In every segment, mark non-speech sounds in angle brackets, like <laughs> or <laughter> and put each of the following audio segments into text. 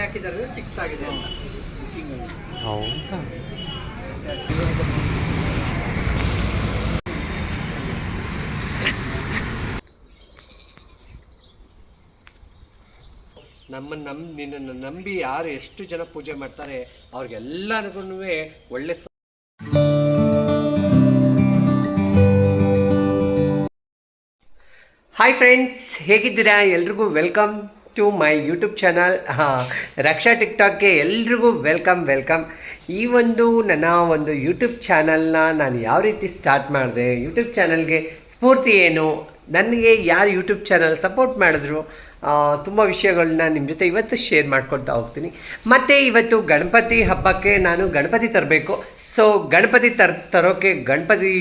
ಹಾಕಿದ್ದಾರೆ ಫಿಕ್ಸ್ ಆಗಿದೆ ಅಂತ. ಹೌದಾ? ನಮ್ಮನ್ನು ನಮ್ ನಿನ್ನನ್ನು ನಂಬಿ ಯಾರು ಎಷ್ಟು ಜನ ಪೂಜೆ ಮಾಡ್ತಾರೆ ಅವ್ರಿಗೆಲ್ಲರಿಗೂ ಒಳ್ಳೆ ಹಾಯ್ ಫ್ರೆಂಡ್ಸ್ ಹೇಗಿದ್ದೀರಾ? ಎಲ್ರಿಗೂ welcome to my YouTube channel Raksha ಟಿಕ್ಟಾಕ್ಗೆ ಎಲ್ರಿಗೂ ವೆಲ್ಕಮ್ ವೆಲ್ಕಮ್ ಈ ಒಂದು ನನ್ನ ಒಂದು ಯೂಟ್ಯೂಬ್ ಚಾನಲ್ನ ನಾನು ಯಾವ ರೀತಿ ಸ್ಟಾರ್ಟ್ ಮಾಡಿದೆ ಯೂಟ್ಯೂಬ್ ಚಾನಲ್ಗೆ ಸ್ಫೂರ್ತಿ ಏನು, ನನಗೆ ಯಾರು ಯೂಟ್ಯೂಬ್ ಚಾನಲ್ ಸಪೋರ್ಟ್ ಮಾಡಿದ್ರು ತುಂಬ ವಿಷಯಗಳನ್ನ ನಿಮ್ಮ ಜೊತೆ ಇವತ್ತು ಶೇರ್ ಮಾಡ್ಕೊಳ್ತಾ ಹೋಗ್ತೀನಿ. ಮತ್ತು ಇವತ್ತು ಗಣಪತಿ ಹಬ್ಬಕ್ಕೆ ನಾನು ಗಣಪತಿ ತರಬೇಕು. ಸೊ ಗಣಪತಿ ತರ್ ತರೋಕ್ಕೆ ಗಣಪತಿ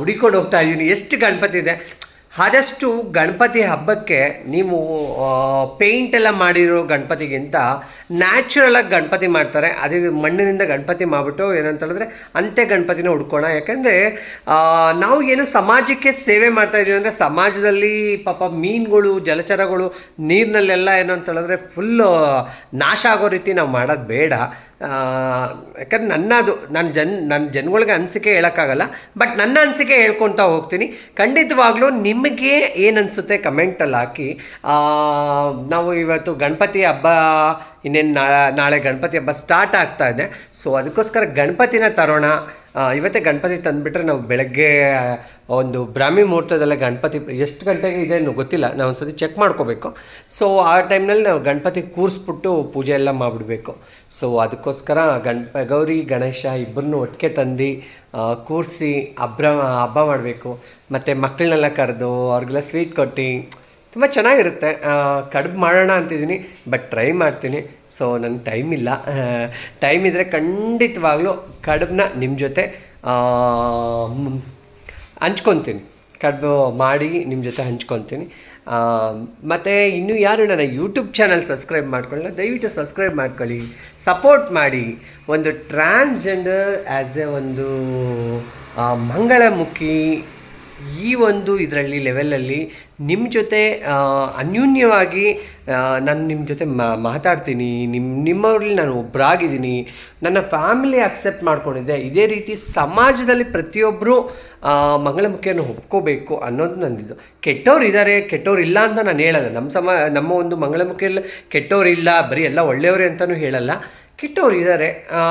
ಹುಡಿಕೊಂಡು ಹೋಗ್ತಾ ಇದ್ದೀನಿ ಎಷ್ಟು ಗಣಪತಿ ಇದೆ? ಆದಷ್ಟು ಗಣಪತಿ ಹಬ್ಬಕ್ಕೆ ನೀವು ಪೇಂಟ್ ಎಲ್ಲ ಮಾಡಿರೋ ಗಣಪತಿಗಿಂತ ನ್ಯಾಚುರಲಾಗಿ ಗಣಪತಿ ಮಾಡ್ತಾರೆ. ಅದೇ ಮಣ್ಣಿನಿಂದ ಗಣಪತಿ ಮಾಡಿಬಿಟ್ಟು ಏನಂತ ಹೇಳಿದ್ರೆ ಅಂತೆ ಗಣಪತಿನ ಹುಡ್ಕೋಣ. ಯಾಕಂದರೆ ನಾವು ಏನು ಸಮಾಜಕ್ಕೆ ಸೇವೆ ಮಾಡ್ತಾ ಇದೀವಿ ಅಂದರೆ ಸಮಾಜದಲ್ಲಿ ಪಾಪ ಮೀನುಗಳು, ಜಲಚರಗಳು, ನೀರಿನಲ್ಲೆಲ್ಲ ಏನು ಅಂತ ಹೇಳಿದ್ರೆ ಫುಲ್ಲು ನಾಶ ಆಗೋ ರೀತಿ ನಾವು ಮಾಡೋದು ಬೇಡ. ಯಾಕಂದ್ರೆ ನನ್ನದು ನನ್ನ ಜನ್ ನನ್ನ ಜನಗಳಿಗೆ ಅನಿಸಿಕೆ ಹೇಳೋಕ್ಕಾಗಲ್ಲ. ಬಟ್ ನನ್ನ ಅನಿಸಿಕೆ ಹೇಳ್ಕೊತಾ ಹೋಗ್ತೀನಿ. ಖಂಡಿತವಾಗ್ಲೂ ನಿಮಗೆ ಏನನ್ಸುತ್ತೆ ಕಮೆಂಟಲ್ಲಿ ಹಾಕಿ. ನಾವು ಇವತ್ತು ಗಣಪತಿ ಹಬ್ಬ ಇನ್ನೇನು ನಾಳೆ ಗಣಪತಿ ಹಬ್ಬ ಸ್ಟಾರ್ಟ್ ಆಗ್ತಾ ಇದೆ. ಸೊ ಅದಕ್ಕೋಸ್ಕರ ಗಣಪತಿನ ತರೋಣ. ಇವತ್ತೇ ಗಣಪತಿ ತಂದುಬಿಟ್ರೆ ನಾವು ಬೆಳಗ್ಗೆ ಒಂದು ಬ್ರಾಹ್ಮಿ ಮುಹೂರ್ತದಲ್ಲೇ ಗಣಪತಿ, ಎಷ್ಟು ಗಂಟೆಗೆ ಇದೆ ಗೊತ್ತಿಲ್ಲ. ನಾವು ಒಂದು ಸರ್ತಿ ಚೆಕ್ ಮಾಡ್ಕೋಬೇಕು. ಸೊ ಆ ಟೈಮ್ನಲ್ಲಿ ನಾವು ಗಣಪತಿ ಕೂರಿಸ್ಬಿಟ್ಟು ಪೂಜೆ ಎಲ್ಲ ಮಾಡಿಬಿಡ್ಬೇಕು. ಸೊ ಅದಕ್ಕೋಸ್ಕರ ಗಣಪ ಗೌರಿ, ಗಣೇಶ ಇಬ್ಬರನ್ನೂ ಒಟ್ಟಿಗೆ ತಂದು ಕೂರಿಸಿ ಹಬ್ಬ ಹಬ್ಬ ಮಾಡಬೇಕು. ಮತ್ತು ಮಕ್ಕಳನ್ನೆಲ್ಲ ಕರೆದು ಅವ್ರಿಗೆಲ್ಲ ಸ್ವೀಟ್ ಕೊಟ್ಟು ತುಂಬ ಚೆನ್ನಾಗಿರುತ್ತೆ. ಕಡುಬು ಮಾಡೋಣ ಅಂತಿದ್ದೀನಿ ಬಟ್ ಟ್ರೈ ಮಾಡ್ತೀನಿ. ಸೊ ನನಗೆ ಟೈಮ್ ಇಲ್ಲ. ಟೈಮ್ ಇದ್ದರೆ ಖಂಡಿತವಾಗ್ಲೂ ಕಡುಬನ್ನ ನಿಮ್ಮ ಜೊತೆ ಹಂಚ್ಕೊತೀನಿ. ಕಡುಬು ಮಾಡಿ ನಿಮ್ಮ ಜೊತೆ ಹಂಚ್ಕೊತೀನಿ. ಮತ್ತು ಇನ್ನೂ ಯಾರು ನನ್ನ ಯೂಟ್ಯೂಬ್ ಚಾನಲ್ ಸಬ್ಸ್ಕ್ರೈಬ್ ಮಾಡ್ಕೊಳ್ಳಿ ದಯವಿಟ್ಟು ಸಬ್ಸ್ಕ್ರೈಬ್ ಮಾಡ್ಕೊಳ್ಳಿ. ಸಪೋರ್ಟ್ ಮಾಡಿ. ಒಂದು ಟ್ರಾನ್ಸ್ಜೆಂಡರ್ ಆ್ಯಸ್ ಎ ಒಂದು ಮಂಗಳಮುಖಿ ಈ ಒಂದು ಇದರಲ್ಲಿ ಲೆವೆಲಲ್ಲಿ ನಿಮ್ಮ ಜೊತೆ ಅನ್ಯೂನ್ಯವಾಗಿ ನಾನು ನಿಮ್ಮ ಜೊತೆ ಮಾತಾಡ್ತೀನಿ. ನಿಮ್ಮ ನಿಮ್ಮವ್ರಲ್ಲಿ ನಾನು ಒಬ್ಬರಾಗಿದ್ದೀನಿ ನನ್ನ ಫ್ಯಾಮಿಲಿ ಅಕ್ಸೆಪ್ಟ್ ಮಾಡ್ಕೊಂಡಿದ್ದೆ ಇದೇ ರೀತಿ ಸಮಾಜದಲ್ಲಿ ಪ್ರತಿಯೊಬ್ಬರು ಮಂಗಳಮುಖಿಯನ್ನು ಒಪ್ಕೋಬೇಕು ಅನ್ನೋದು ನಂದಿದ್ದು. ಕೆಟ್ಟವ್ರು ಇದ್ದಾರೆ ಕೆಟ್ಟವ್ರು ಇಲ್ಲ ಅಂತ ನಾನು ಹೇಳಲ್ಲ. ನಮ್ಮ ಸಮ, ನಮ್ಮ ಒಂದು ಮಂಗಳಮುಖಿಯಲ್ಲಿ ಕೆಟ್ಟವ್ರು ಇಲ್ಲ, ಬರೀ ಎಲ್ಲ ಒಳ್ಳೆಯವರೇ ಅಂತಲೂ ಹೇಳಲ್ಲ. ಕೆಟ್ಟವ್ರು ಇದ್ದಾರೆ.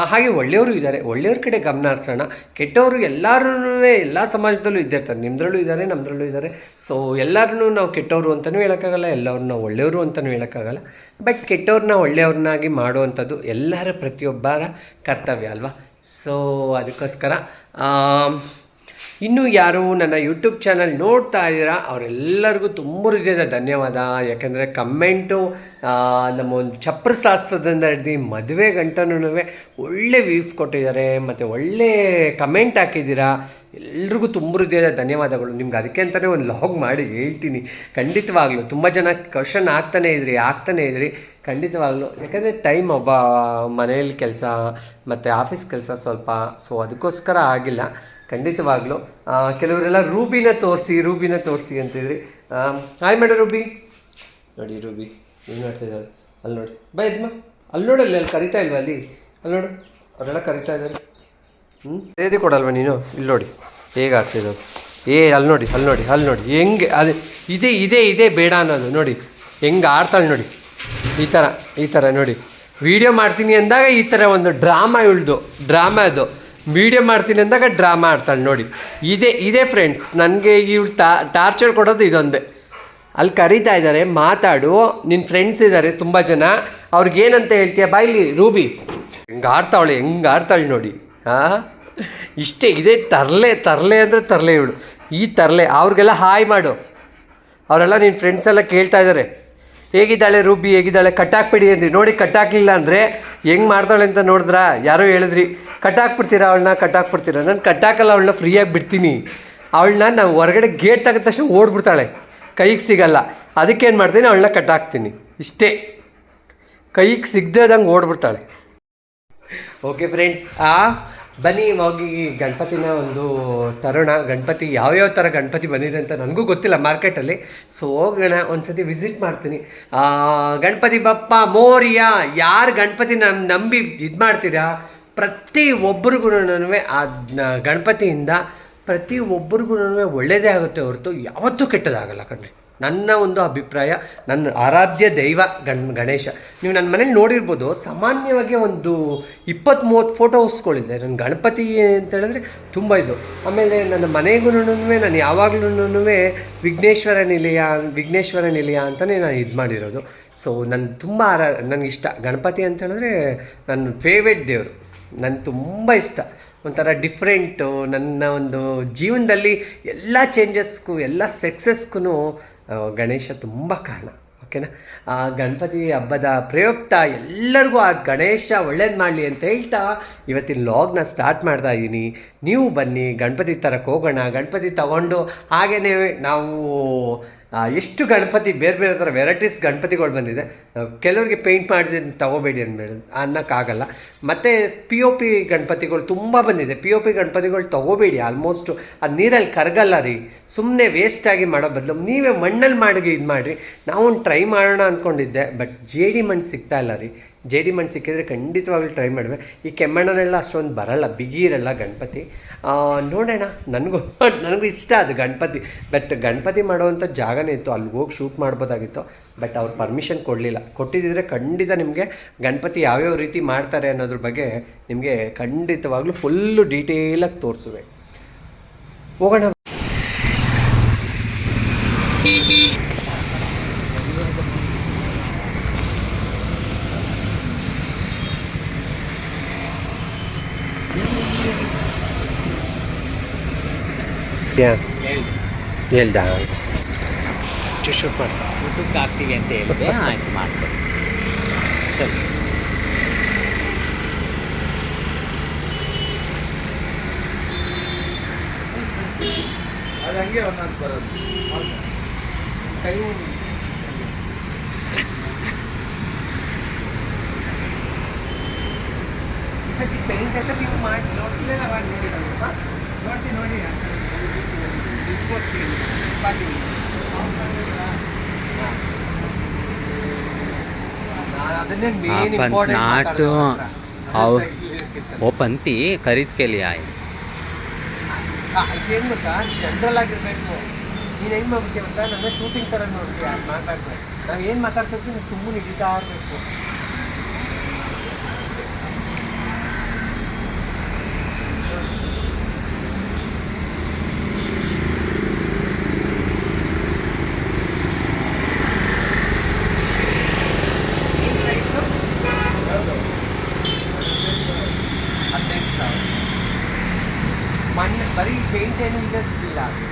ಹಾಗೆ ಒಳ್ಳೆಯವರು ಇದ್ದಾರೆ. ಒಳ್ಳೆಯವ್ರ ಕಡೆ ಗಮನ ಹರಿಸೋಣ. ಕೆಟ್ಟವರು ಎಲ್ಲರೂ ಎಲ್ಲ ಸಮಾಜದಲ್ಲೂ ಇದ್ದಿರ್ತಾರೆ ನಿಮ್ಮದ್ರಲ್ಲೂ ಇದ್ದಾರೆ ನಮ್ಮದ್ರಲ್ಲೂ ಇದ್ದಾರೆ. ಸೊ ಎಲ್ಲರನ್ನೂ ನಾವು ಕೆಟ್ಟವರು ಅಂತಲೂ ಹೇಳೋಕ್ಕಾಗಲ್ಲ, ಎಲ್ಲರನ್ನ ಒಳ್ಳೆಯವರು ಅಂತಲೂ ಹೇಳೋಕ್ಕಾಗಲ್ಲ. ಬಟ್ ಕೆಟ್ಟವ್ರನ್ನ ಒಳ್ಳೆಯವ್ರನ್ನಾಗಿ ಮಾಡುವಂಥದ್ದು ಎಲ್ಲರ ಪ್ರತಿಯೊಬ್ಬರ ಕರ್ತವ್ಯ ಅಲ್ವಾ? ಸೊ ಅದಕ್ಕೋಸ್ಕರ ಇನ್ನೂ ಯಾರು ನನ್ನ ಯೂಟ್ಯೂಬ್ ಚಾನಲ್ ನೋಡ್ತಾ ಇದ್ದೀರಾ, ಅವರೆಲ್ಲರಿಗೂ ತುಂಬ ಹೃದಯದ ಧನ್ಯವಾದ. ಯಾಕೆಂದರೆ ಕಮೆಂಟು ನಮ್ಮ ಒಂದು ಚಪ್ರಶಾಸ್ತ್ರದಿಂದ ಹಿಡ್ದು ಮದುವೆ ಗಂಟನೂ ಒಳ್ಳೆ ವ್ಯೂಸ್ ಕೊಟ್ಟಿದ್ದಾರೆ, ಮತ್ತು ಒಳ್ಳೆ ಕಮೆಂಟ್ ಹಾಕಿದ್ದೀರಾ, ಎಲ್ರಿಗೂ ತುಂಬ ಹೃದಯದ ಧನ್ಯವಾದಗಳು. ನಿಮ್ಗೆ ಅದಕ್ಕೆ ಅಂತಲೇ ಒಂದು ಲಾಗ್ ಮಾಡಿ ಹೇಳ್ತೀನಿ. ಖಂಡಿತವಾಗ್ಲೂ ತುಂಬ ಜನ ಕ್ವಶನ್ ಆಗ್ತಾನೆ ಇದ್ರಿ ಆಗ್ತಾನೆ ಇದ್ರಿ. ಖಂಡಿತವಾಗ್ಲೂ, ಯಾಕಂದರೆ ಟೈಮ್ ಒಬ್ಬ ಮನೆಯಲ್ಲಿ ಕೆಲಸ, ಮತ್ತು ಆಫೀಸ್ ಕೆಲಸ ಸ್ವಲ್ಪ ಸೊ ಅದಕ್ಕೋಸ್ಕರ ಆಗಿಲ್ಲ. ಖಂಡಿತವಾಗ್ಲೂ. ಕೆಲವರೆಲ್ಲ ರೂಬಿನ ತೋರಿಸಿ ರೂಬಿನ ತೋರಿಸಿ ಅಂತಿದ್ರಿ. Hi madam Ruby. ನೋಡಿ ರೂಬಿ, ಏನು ಮಾಡ್ತಿದ್ದಾಳೆ ಅಲ್ಲಿ ನೋಡಿ. ಬೈ ಇದ್ಮ ಅಲ್ಲಿ ನೋಡಲ್ಲಿ ಅಲ್ಲಿ ಕರಿತಾ ಇಲ್ವಾ ಅಲ್ಲಿ? ಅಲ್ಲಿ ನೋಡು. ಅವರೆಲ್ಲ ಕರಿತಾ ಇದ್ದಾರೆ. ಹ್ಞೂ ಸೇದಿ ಕೊಡಲ್ವ ನೀನು? ಇಲ್ಲಿ ನೋಡಿ. ಹೇಗೆ ಆಗ್ತಿದ್ದು ಏ, ಅಲ್ಲಿ ನೋಡಿ ಅಲ್ಲಿ ನೋಡಿ ಅಲ್ಲಿ ನೋಡಿ. ಹೆಂಗೆ, ಅದು ಇದೇ ಇದೇ ಇದೇ ಬೇಡ ಅನ್ನೋದು. ನೋಡಿ, ಹೆಂಗೆ ಆಡ್ತಾಳೆ ನೋಡಿ. ಈ ಥರ ಈ ಥರ ನೋಡಿ. ವಿಡಿಯೋ ಮಾಡ್ತೀನಿ ಅಂದಾಗ ಈ ಥರ ಒಂದು ಡ್ರಾಮಾ ಇಳ್ದು ಡ್ರಾಮಾ ಅದು. ವಿಡಿಯೋ ಮಾಡ್ತೀನಿ ಅಂದಾಗ ಡ್ರಾಮಾ ಮಾಡ್ತಾಳೆ ನೋಡಿ. ಇದೇ ಇದೇ ಫ್ರೆಂಡ್ಸ್ ನನಗೆ ಇವಳು ಟಾರ್ಚರ್ ಕೊಡೋದು ಇದೊಂದೇ. ಅಲ್ಲಿ ಕರೀತಾ ಇದ್ದಾರೆ, ಮಾತಾಡು ನಿನ್ನ ಫ್ರೆಂಡ್ಸ್ ಇದ್ದಾರೆ ತುಂಬ ಜನ. ಅವ್ರಿಗೇನಂತ ಹೇಳ್ತೀಯ? ಇಲ್ಲಿ, ರೂಬಿ. ಹೆಂಗೆ ಆಡ್ತಾವಳೆ, ಹೆಂಗೆ ಆಡ್ತಾಳೆ ನೋಡಿ. ಹಾಂ ಇಷ್ಟೇ, ಇದೇ ತರಲೆ ತರಲೆ ಅಂದರೆ ತರಲೆ ಇವಳು. ಈ ತರಲೆ, ಅವ್ರಿಗೆಲ್ಲ ಹಾಯ್ ಮಾಡು. ಅವರೆಲ್ಲ ನಿನ್ನ ಫ್ರೆಂಡ್ಸ್ ಎಲ್ಲ ಕೇಳ್ತಾ ಇದ್ದಾರೆ. ಹೇಗಿದ್ದಾಳೆ ರೂಬಿ, ಹೇಗಿದ್ದಾಳೆ? ಕಟ್ಟಾಕ್ಬಿಡಿ ಅಂದ್ರಿ. ನೋಡಿ, ಕಟ್ಟಾಕ್ಲಿಲ್ಲ ಅಂದರೆ ಹೆಂಗೆ ಮಾಡ್ತಾಳೆ ಅಂತ ನೋಡಿದ್ರಾ? ಯಾರೋ ಹೇಳಿದ್ರಿ, ಕಟ್ಟಾಕ್ಬಿಡ್ತೀರಾ ಅವಳನ್ನ? ಕಟ್ಟಾಕ್ಬಿಡ್ತೀರಾ? ನಾನು ಕಟ್ಟಾಕಲ್ಲ, ಅವಳನ್ನ ಫ್ರೀಯಾಗಿ ಬಿಡ್ತೀನಿ. ಅವಳನ್ನ ನಾವು ಹೊರಗಡೆ ಗೇಟ್ ತೆಗೆದ ತಕ್ಷಣ ಓಡ್ಬಿಡ್ತಾಳೆ. ಕೈಗೆ ಸಿಗಲ್ಲ. ಅದಕ್ಕೇನು ಮಾಡ್ತೀನಿ, ಅವಳನ್ನ ಕಟ್ಟಾಕ್ತೀನಿ. ಇಷ್ಟೇ. ಕೈಗೆ ಸಿಗದೆ ಓಡ್ಬಿಡ್ತಾಳೆ. ಓಕೆ ಫ್ರೆಂಡ್ಸ್ ಆ ಬನ್ನಿ ಹೋಗಿ ಗಣಪತಿನ ಒಂದು ತರೋಣ, ಗಣಪತಿ ಯಾವ್ಯಾವ ಥರ ಗಣಪತಿ ಬಂದಿದೆ ಅಂತ ನನಗೂ ಗೊತ್ತಿಲ್ಲ ಮಾರ್ಕೆಟಲ್ಲಿ ಸೊ ಹೋಗೋಣ, ಒಂದ್ಸತಿ ವಿಸಿಟ್ ಮಾಡ್ತೀನಿ. ಗಣಪತಿ ಬಪ್ಪ, ಮೋರಿಯ, ಯಾರು ಗಣಪತಿ ನಮ್, ನಂಬಿ ಇದು ಮಾಡ್ತೀರಾ? ಪ್ರತಿ ಒಬ್ರಿಗೂ ಆ ಗಣಪತಿಯಿಂದ ಪ್ರತಿ ಒಬ್ರಿಗೂ ಒಳ್ಳೆಯದೇ ಆಗುತ್ತೆ ಹೊರತು ಯಾವತ್ತೂ ಕೆಟ್ಟದಾಗಲ್ಲ ಕಣ್ರಿ. ನನ್ನ ಒಂದು ಅಭಿಪ್ರಾಯ, ನನ್ನ ಆರಾಧ್ಯ ದೈವ ಗಣ್, ಗಣೇಶ. ನೀವು ನನ್ನ ಮನೇಲಿ ನೋಡಿರ್ಬೋದು, ಸಾಮಾನ್ಯವಾಗಿ ಒಂದು ಇಪ್ಪತ್ತು ಮೂವತ್ತು ಫೋಟೋಸ್ಗಳಿದೆ. ನನ್ನ ಗಣಪತಿ ಅಂತ ಹೇಳಿದ್ರೆ ತುಂಬ ಇದು. ಆಮೇಲೆ ನನ್ನ ಮನೆಗೂ ನಾನು ಯಾವಾಗಲೂ ವಿಘ್ನೇಶ್ವರ ನಿಲಯ ವಿಘ್ನೇಶ್ವರ ನಿಲಯ ಅಂತಲೇ ನಾನು ಇದು ಮಾಡಿರೋದು. ಸೊ ನನ್ನ ತುಂಬ ಆರಾ ಇಷ್ಟ. ಗಣಪತಿ ಅಂತ ಹೇಳಿದ್ರೆ ನನ್ನ ಫೇವ್ರೆಟ್ ದೇವರು. ನನ್ನ ತುಂಬ ಇಷ್ಟ. ಒಂಥರ ಡಿಫ್ರೆಂಟು ನನ್ನ ಒಂದು ಜೀವನದಲ್ಲಿ ಎಲ್ಲ ಚೇಂಜಸ್ಗೂ ಎಲ್ಲ ಸಕ್ಸಸ್ಗೂ ಗಣೇಶ ತುಂಬ ಕಾರಣ, ಓಕೆನಾ? ಆ ಗಣಪತಿ ಹಬ್ಬದ ಪ್ರಯುಕ್ತ ಎಲ್ಲರಿಗೂ ಆ ಗಣೇಶ ಒಳ್ಳೇದು ಮಾಡಲಿ ಅಂತ ಹೇಳ್ತಾ ಇವತ್ತಿನ ಲಾಗ್ನ ಸ್ಟಾರ್ಟ್ ಮಾಡ್ತಾ ಇದ್ದೀನಿ ನೀವು ಬನ್ನಿ, ಗಣಪತಿ ತರಕ್ಕೆ ಹೋಗೋಣ, ಗಣಪತಿ ತಗೊಂಡು ಹಾಗೆಯೇ ನಾವು ಎಷ್ಟು ಗಣಪತಿ, ಬೇರೆ ಬೇರೆ ಥರ ವೆರೈಟೀಸ್ ಗಣಪತಿಗಳು ಬಂದಿದೆ. ಕೆಲವರಿಗೆ ಪೇಂಟ್ ಮಾಡಿದ್ರೆ ತಗೋಬೇಡಿ ಅನ್ಬೇಡ ಅನ್ನೋಕ್ಕಾಗಲ್ಲ. ಮತ್ತು ಪಿ ಒ ಪಿ ಗಣಪತಿಗಳು ತುಂಬ ಬಂದಿದೆ. ಪಿ ಒ ಪಿ ಗಣಪತಿಗಳು ತಗೋಬೇಡಿ ಆಲ್ಮೋಸ್ಟು ಅದು ನೀರಲ್ಲಿ ಕರಗಲ್ಲ ರೀ. ಸುಮ್ಮನೆ ವೇಸ್ಟಾಗಿ ಮಾಡೋ ಬದಲು ನೀವೇ ಮಣ್ಣಲ್ಲಿ ಮಾಡಿ ಇದು ಮಾಡಿರಿ ನಾವು ಟ್ರೈ ಮಾಡೋಣ ಅಂದ್ಕೊಂಡಿದ್ದೆ ಬಟ್ ಜೇಡಿ ಮಣ್ಣು ಸಿಗ್ತಾ ಇಲ್ಲ ರೀ. ಜೆ ಡಿ ಮಣ್ಣು ಸಿಕ್ಕಿದರೆ ಖಂಡಿತವಾಗ್ಲೂ ಟ್ರೈ ಮಾಡುವೆ ಈ ಕೆಮ್ಮಣ್ಣನೆಲ್ಲ ಅಷ್ಟೊಂದು ಬರಲ್ಲ ಬಿಗಿರಲ್ಲ ಗಣಪತಿ. ನೋಡೋಣ, ನನಗೂ ನನಗೂ ಇಷ್ಟ ಅದು ಗಣಪತಿ. ಬಟ್ ಗಣಪತಿ ಮಾಡುವಂಥ ಜಾಗನೇ ಇತ್ತು ಅಲ್ಲಿಗೆ ಹೋಗಿ ಶೂಟ್ ಮಾಡ್ಬೋದಾಗಿತ್ತು. ಬಟ್ ಅವ್ರು ಪರ್ಮಿಷನ್ ಕೊಡಲಿಲ್ಲ. ಕೊಟ್ಟಿದ್ದಿದ್ರೆ ಖಂಡಿತ ನಿಮಗೆ ಗಣಪತಿ ಯಾವ್ಯಾವ ರೀತಿ ಮಾಡ್ತಾರೆ ಅನ್ನೋದ್ರ ಬಗ್ಗೆ ನಿಮಗೆ ಖಂಡಿತವಾಗ್ಲೂ ಫುಲ್ಲು ಡೀಟೇಲಾಗಿ ತೋರಿಸುವೆ. ಹೋಗೋಣ. ಹೇಳ್ದ ಸೂಪರ್ ಊಟಕ್ಕೆ ಹಾಕ್ತೀವಿ ಅಂತ ಹೇಳಿದೆ ಆಯ್ತು ಮಾಡ್ಕೊಡಿ ಸರಿ ಪೇಂಟ್ ಅಂತ ನೀವು ಮಾಡಿ ನೋಡ್ತಿಲ್ಲ ನೋಡಿರಲ್ವಾ ನೋಡಿ ನೋಡಿ ನಾಟು ಅವು ಓ ಪಂತಿ ಕೇಳಿ ಆಯ್ ಅದೇನು ಗೊತ್ತಾ? ಜನರಲ್ ಆಗಿರಬೇಕು. ನೀನು ಹೆಂಗೆ ಮಾಡ್ಬೇಕು ಅಂತ ನನ್ನ ಶೂಟಿಂಗ್ ಥರ ನೋಡ್ತೀಯ ಮಾತಾಡ್ಬೇಕು ನಾವು ಏನು ಮಾತಾಡ್ತಿರ್ತೀವಿ? ಸುಮ್ಮನೆ ಹಿಡಿತಾ ಇರಬೇಕು calidad.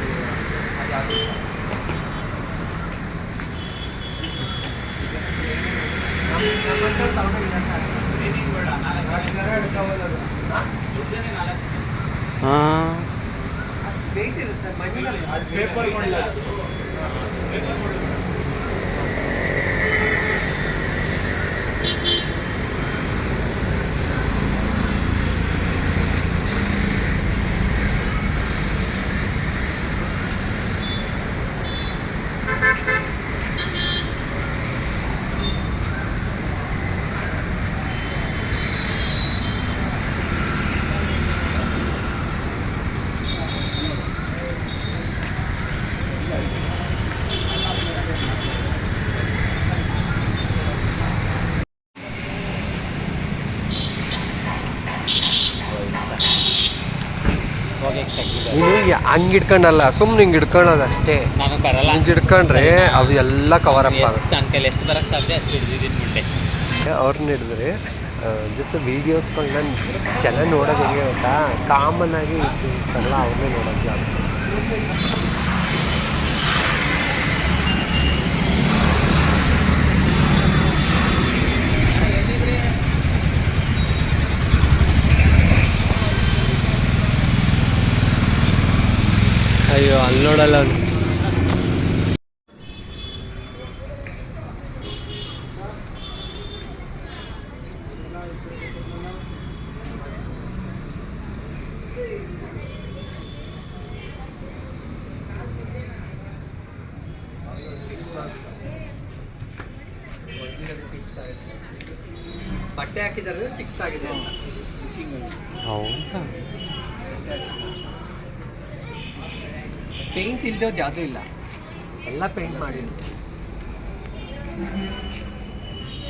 ನೀನು ಹಂಗೆ ಇಟ್ಕೊಂಡಲ್ಲ ಸುಮ್ಮನೆ ಹಿಂಗೆ ಇಟ್ಕೊಳ್ಳೋದು ಅಷ್ಟೇ ನಾನು ಬರಲ್ಲ. ಹಿಂಗೆ ಇಟ್ಕೊಂಡ್ರೆ ಅದು ಎಲ್ಲ ಕವರ್ ಅಪ್ ಆಗುತ್ತೆ ಎಷ್ಟು ನನ್ನ ಕೈಲಿ ಎಷ್ಟು ಬರಕ್ಕೆ ಸಾಧ್ಯ ಅಷ್ಟು ಹಿಡಿದಿದ್ದೀನಿ ಮುಂದೆ. ಅವ್ರನ್ನ ಹಿಡಿದ್ರೆ ಜಸ್ಟ್ ವೀಡಿಯೋಸ್ಗಳನ್ನ ಚೆನ್ನಾಗಿ ನೋಡೋದು ಹೆಂಗೆ ಗೊತ್ತಾ? ಕಾಮನ್ ಆಗಿ ಇರ್ತಲ್ಲ ಅವ್ರನ್ನೇ ನೋಡೋದು ಜಾಸ್ತಿ. ಅಯ್ಯೋ ಅಲ್ಲಿ ನೋಡಲ್ಲ ಅವ್ನು ಬಟ್ಟೆ ಹಾಕಿದ್ದಾರೆ ಫಿಕ್ಸ್ ಆಗಿದೆ ಅಂತ ಹೌದಾ ಪೇಂಟ್ ಇಲ್ದೋದು ಯಾವುದೂ ಇಲ್ಲ. ಎಲ್ಲ ಪೇಂಟ್ ಮಾಡಿದ್ರು.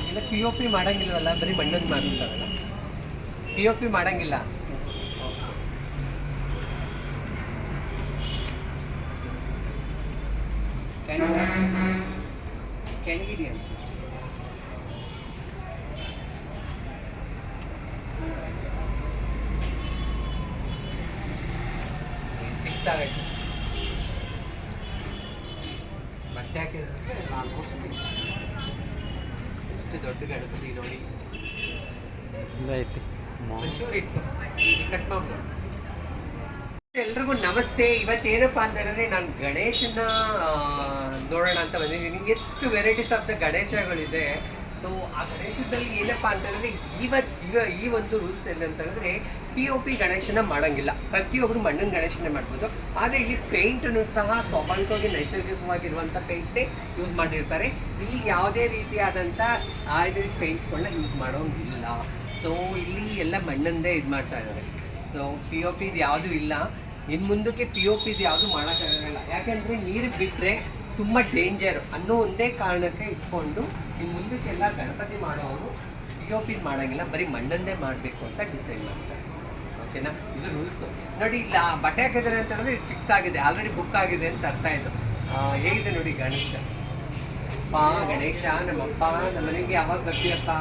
ಇಲ್ಲ ಪಿ ಒ ಪಿ ಮಾಡಂಗಿಲ್ವಲ್ಲ ಬರೀ ಮಣ್ಣನ್ನು ಮಾಡಿರ್ತಾರಲ್ಲ ಪಿ ಒ ಪಿ ಮಾಡಂಗಿಲ್ಲ. ಕೆಳಗಿರಿ ಅಂತ. ಫಿಕ್ಸ್ ಆಗೈತೆ ಹಾಕಿದ್ರೆ ಆಲ್ಮೋಸ್ಟ್ ಇಷ್ಟು ಎಷ್ಟು ದೊಡ್ಡ ಗಣಪತಿ ನೋಡಿ ಐತಿ ಒಂಚೂರು ಇತ್ತು ಕಟ್ ಮಾಡ್ಬೋದು ಎಲ್ರಿಗೂ ನಮಸ್ತೆ. ಇವತ್ತೇನಪ್ಪ ಅಂತ ಹೇಳಿದ್ರೆ ನಾನು ಗಣೇಶನ ನೋಡೋಣ ಅಂತ ಬಂದಿದ್ದೀನಿ. ಎಷ್ಟು ವೆರೈಟೀಸ್ ಆಫ್ ದ ಗಣೇಶಗಳಿದೆ. ಸೊ ಆ ಗಣೇಶದಲ್ಲಿ ಏನಪ್ಪ ಅಂತ ಹೇಳಿದ್ರೆ ಇವತ್ತು ಇವ ಈ ಒಂದು ರೂಲ್ಸ್ ಏನಂತ ಹೇಳಿದ್ರೆ ಪಿ ಒ ಪಿ ಗಣೇಶನ ಮಾಡಂಗಿಲ್ಲ. ಪ್ರತಿಯೊಬ್ಬರು ಮಣ್ಣಿನ ಗಣೇಶನ ಮಾಡ್ಬೋದು. ಆದರೆ ಇಲ್ಲಿ ಪೇಂಟನ್ನು ಸಹ ಸ್ವಾಭಾವಿಕವಾಗಿ ನೈಸರ್ಗಿಕವಾಗಿರುವಂಥ ಪೇಂಟೇ ಯೂಸ್ ಮಾಡಿರ್ತಾರೆ. ಇಲ್ಲಿ ಯಾವುದೇ ರೀತಿಯಾದಂಥ ಆಯುರ್ವೇದಿಕ್ ಪೇಂಟ್ಸ್ಗಳನ್ನ ಯೂಸ್ ಮಾಡೋಂಗಿಲ್ಲ. ಸೊ ಇಲ್ಲಿ ಎಲ್ಲ ಮಣ್ಣಂದೇ ಇದು ಮಾಡ್ತಾ ಇದ್ದಾರೆ ಸೊ ಪಿ ಒ ಪಿದು ಯಾವುದೂ ಇಲ್ಲ. ಇನ್ನು ಮುಂದಕ್ಕೆ ಪಿ ಒ ಪಿದು ಯಾವುದು ಮಾಡೋಕ್ಕಾಗಲ್ಲ ಯಾಕೆಂದರೆ ನೀರು ಬಿಟ್ಟರೆ ತುಂಬ ಡೇಂಜರ್ ಅನ್ನೋ ಒಂದೇ ಕಾರಣಕ್ಕೆ ಇಟ್ಕೊಂಡು ಇನ್ನು ಮುಂದಕ್ಕೆಲ್ಲ ಗಣಪತಿ ಮಾಡೋರು ಪಿ ಒ ಪಿ ಮಾಡೋಂಗಿಲ್ಲ, ಬರೀ ಮಣ್ಣನ್ನೇ ಮಾಡಬೇಕು ಅಂತ ಡಿಸೈಡ್ ಮಾಡ್ತಾರೆ. ಓಕೆನಾ ಇದು ರೂಲ್ಸು ನೋಡಿ, ಇಲ್ಲ ಬಟ್ಟೆ ಹಾಕಿದ್ದಾರೆ ಅಂತ ಹೇಳಿದ್ರೆ ಇದು ಫಿಕ್ಸ್ ಆಗಿದೆ ಆಲ್ರೆಡಿ ಬುಕ್ ಆಗಿದೆ ಅಂತ ಅರ್ಥ ಆಯಿತು. ಹೇಗಿದೆ ನೋಡಿ ಗಣೇಶ? ಅಪ್ಪ, ಗಣೇಶ, ನಮ್ಮಪ್ಪ ನಮ್ಮ ಮನೆಗೆ ಯಾವಾಗ ಬರ್ತೀಯಪ್ಪ?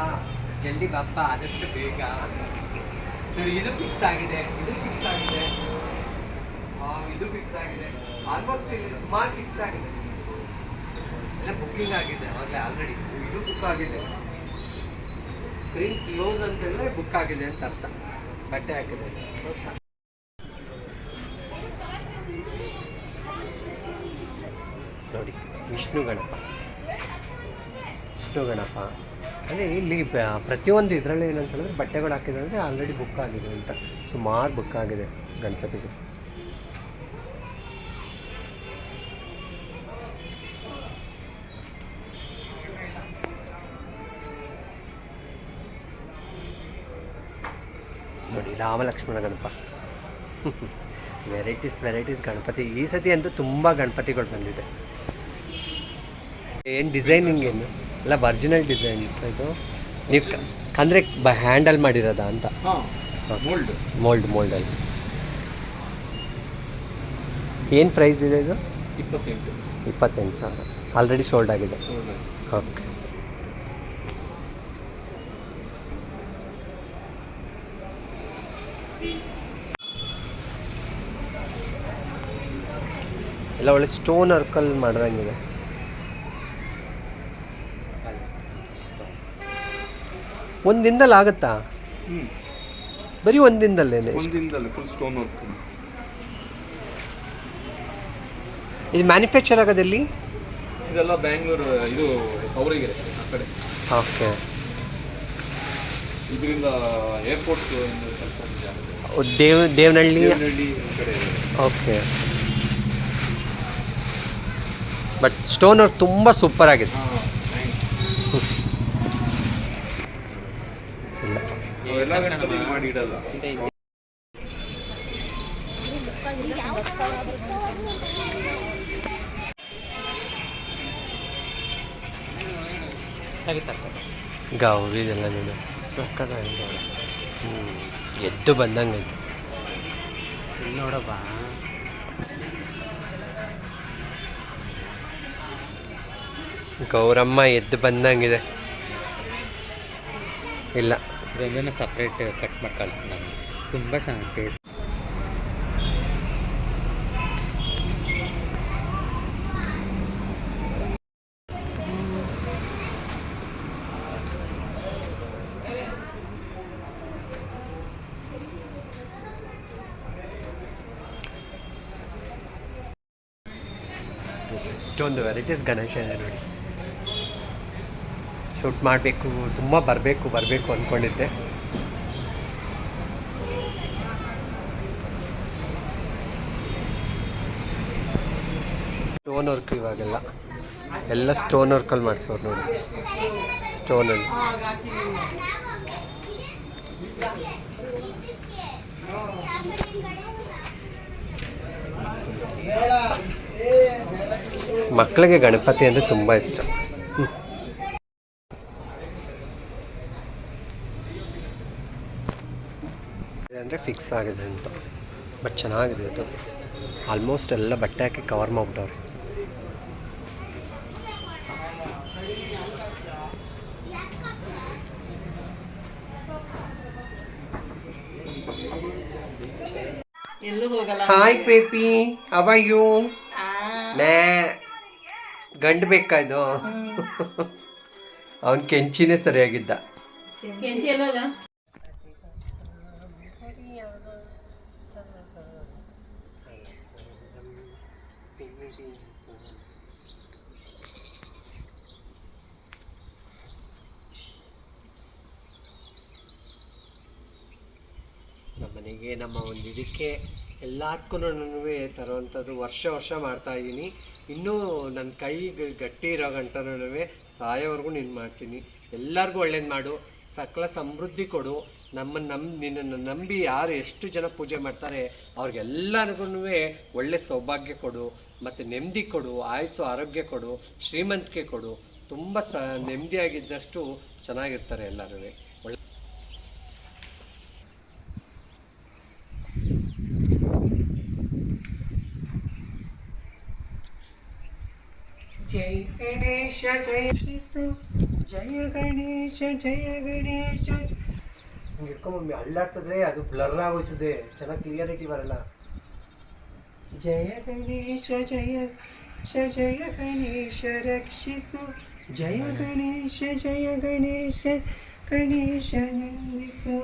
ಜಲ್ದಿ ಬಪ್ಪ, ಆದಷ್ಟು ಬೇಗ. ನೋಡಿ ಇದು ಫಿಕ್ಸ್ ಆಗಿದೆ, ಇದು ಫಿಕ್ಸ್ ಆಗಿದೆ. ಇದು ಫಿಕ್ಸ್ ಆಗಿದೆ. ಆಲ್ಮೋಸ್ಟ್ ಇಲ್ಲಿ ಸುಮಾರು ಫಿಕ್ಸ್ ಆಗಿದೆ. ಎಲ್ಲ ಬುಕ್ಕಿಂಗ್ ಆಗಿದೆ, ಅವಾಗಲೇ ಆಲ್ರೆಡಿ ಇದು ಬುಕ್ ಆಗಿದೆ. ಸ್ಕ್ರೀನ್ ಕ್ಲೋಸ್ ಹೇಳಿದ್ರೆ ಬುಕ್ ಆಗಿದೆ ಅಂತ ಅರ್ಥ. ಬಟ್ಟೆ ಹಾಕಿದೆ ನೋಡಿ, ವಿಷ್ಣು ಗಣಪ. ವಿಷ್ಣು ಗಣಪ. ಅಂದರೆ ಇಲ್ಲಿ ಪ್ರತಿಯೊಂದು ಇದರಲ್ಲಿ ಏನಂತ ಹೇಳಿದ್ರೆ ಬಟ್ಟೆಗಳು ಹಾಕಿದ್ರೆ ಆಲ್ರೆಡಿ ಬುಕ್ ಆಗಿದೆ ಅಂತ. ಸುಮಾರು ಬುಕ್ ಆಗಿದೆ ಗಣಪತಿಗೆ ನೋಡಿ ರಾಮ ಲಕ್ಷ್ಮಣ ಗಣಪ ವೆರೈಟೀಸ್ ವೆರೈಟೀಸ್ ಗಣಪತಿ. ಈ ಸತಿ ಅಂತೂ ತುಂಬ ಗಣಪತಿಗಳು ಬಂದಿದೆ. ಏನು ಡಿಸೈನಿಂಗ್ ಏನು? ಎಲ್ಲ ಒರಿಜಿನಲ್ ಡಿಸೈನ್ ಇದು? ನೀವು ಅಂದರೆ ಬ ಹ್ಯಾಂಡಲ್ ಮಾಡಿರೋದಾ ಅಂತ? ಮೋಲ್ಡ್ ಮೋಲ್ಡ್ ಮೋಲ್ಡಲ್ಲಿ ಏನು ಪ್ರೈಸ್ ಇದೆ ಇದು? ಇಪ್ಪತ್ತೆಂಟು. ಇಪ್ಪತ್ತೆಂಟು ಸಾವಿರ. ಆಲ್ರೆಡಿ ಸೋಲ್ಡ್ ಆಗಿದೆ. ಓಕೆ ಎಲ್ಲ ಒಳ್ಳೆ ಸ್ಟೋನ್ ಅರ್ಕಲ್ ಮಾಡ್ದಂಗಿದೆ. ಒಂದು ದಿನದಲ್ಲಿ ಆಗುತ್ತಾ? ಹ್ಞೂ ಬರೀ ಒಂದು ದಿನದಲ್ಲೇನೆ ಒಂದು ದಿನದಲ್ಲಿ ಫುಲ್ ಸ್ಟೋನ್ ಇದು ಮ್ಯಾನುಫ್ಯಾಕ್ಚರ್ ಆಗೋದಲ್ಲಿ ಇದೆಲ್ಲ ಬ್ಯಾಂಗ್ಳೂರು ಇದು ಅವರಿಗೆ ಆ ಕಡೆ. ಓಕೆ. ಇದರಿಂದ ಏರ್ಪೋರ್ಟ್ ಸ್ವಲ್ಪ. ದೇವ್ ದೇವನಹಳ್ಳಿ ದೇವನಹಳ್ಳಿ ಕಡೆ. ಓಕೆ. ಬಟ್ ಸ್ಟೋನ್ ವರ್ಕ್ ತುಂಬ ಸೂಪರ್ ಆಗಿದೆ. ಗೌರಿದೆಲ್ಲ ನೋಡು. ಸಕ್ಕತ್ತಾಗಿ ನೋಡ. ಹ್ಞೂ ಎದ್ದು ಬಂದಂಗೆ ನೋಡಪ್ಪ. ಗೌರಮ್ಮ ಎದ್ದು ಬಂದಂಗಿದೆ. ಇಲ್ಲ. ಇದೊಂದನ್ನು ಸಪ್ರೇಟ್ ಕಟ್ ಮಾಡಿ ಕಳಿಸಿ ನಾನು. ತುಂಬ ಚೆನ್ನಾಗಿ ಫೇಸ್ ಇಷ್ಟೊಂದು ವೆರೈಟೀಸ್ ಗಣೇಶ ಇದೆ ನೋಡಿ. ಶೂಟ್ ಮಾಡಬೇಕು, ತುಂಬ ಬರಬೇಕು ಬರಬೇಕು ಅಂದ್ಕೊಂಡಿದ್ದೆ ಸ್ಟೋನ್ ವರ್ಕ್ ಇವಾಗೆಲ್ಲ. ಎಲ್ಲ ಸ್ಟೋನ್ ವರ್ಕಲ್ಲಿ ಮಾಡಿಸೋರು ನೋಡಿ. ಸ್ಟೋನಲ್ಲಿ ಮಕ್ಕಳಿಗೆ ಗಣಪತಿ ಅಂದರೆ ತುಂಬ ಇಷ್ಟ. ಅಂದರೆ ಫಿಕ್ಸ್ ಆಗಿದೆ ಅಂತ. ಬಟ್ ಚೆನ್ನಾಗಿದೆ ಅದು. ಆಲ್ಮೋಸ್ಟ್ ಎಲ್ಲ ಬಟ್ಟೆ ಹಾಕಿ ಕವರ್ ಮಾಡಿಬಿಟ್ಟವ್ರೆ. ಹಾಯ್ ಪೇಪಿ ಅವ ಯು ಗಂಡ ನೇ ಗಂಡು ಬೇಕಾ ಇದು? <laughs> ಅವನ್ ಕೆಂಚಿನೇ ಸರಿಯಾಗಿದ್ದ. ನಮ್ಮ ಮನೆಗೆ ನಮ್ಮ ಒಂದು ಇದಕ್ಕೆ ಎಲ್ಲದಕ್ಕೂ ತರುವಂಥದ್ದು ವರ್ಷ ವರ್ಷ ಮಾಡ್ತಾ ಇದ್ದೀನಿ. ಇನ್ನೂ ನನ್ನ ಕೈ ಗಟ್ಟಿ ಇರೋ ಗಂಟನೂ ಸಾಯೋವರೆಗೂ ನೀನು ಮಾಡ್ತೀನಿ. ಎಲ್ಲರಿಗೂ ಒಳ್ಳೇದು ಮಾಡು. ಸಕಲ ಸಮೃದ್ಧಿ ಕೊಡು. ನಮ್ಮನ್ನು ನಮ್ ನಿನ್ನನ್ನು ನಂಬಿ ಯಾರು ಎಷ್ಟು ಜನ ಪೂಜೆ ಮಾಡ್ತಾರೆ ಅವ್ರಿಗೆಲ್ಲರಿಗೂ ಒಳ್ಳೆ ಸೌಭಾಗ್ಯ ಕೊಡು. ಮತ್ತು ನೆಮ್ಮದಿ ಕೊಡು. ಆಯುಸ್ಸು ಆರೋಗ್ಯ ಕೊಡು. ಶ್ರೀಮಂತಿಕೆ ಕೊಡು. ತುಂಬ ಸ ನೆಮ್ಮದಿಯಾಗಿದ್ದಷ್ಟು ಚೆನ್ನಾಗಿರ್ತಾರೆ ಎಲ್ಲರೂ ಒಳ್ಳೆ ಜೈ ಗಣೇಶ ಜಯ ಶಿಶು ಜಯ ಗಣೇಶ ಜಯ ಗಣೇಶ. ಹಿಂಗೆ ಇಟ್ಕೊಂಬಮ್ಮಿ ಅಳ್ಳಾಡ್ಸಿದ್ರೆ ಅದು ಬ್ಲರ್ ಆಗೋಯ್ತದೆ. ಚೆನ್ನಾಗಿ ಕ್ಲಿಯರಿಟಿ ಬರಲ್ಲ ಜಯ ಗಣೇಶ ಜಯ ಶ ಜಯ ಗಣೇಶ ರಕ್ಷಿಸು. ಜಯ ಗಣೇಶ ಜಯ ಗಣೇಶ ಗಣೇಶ ನಿಲ್ಲಿಸು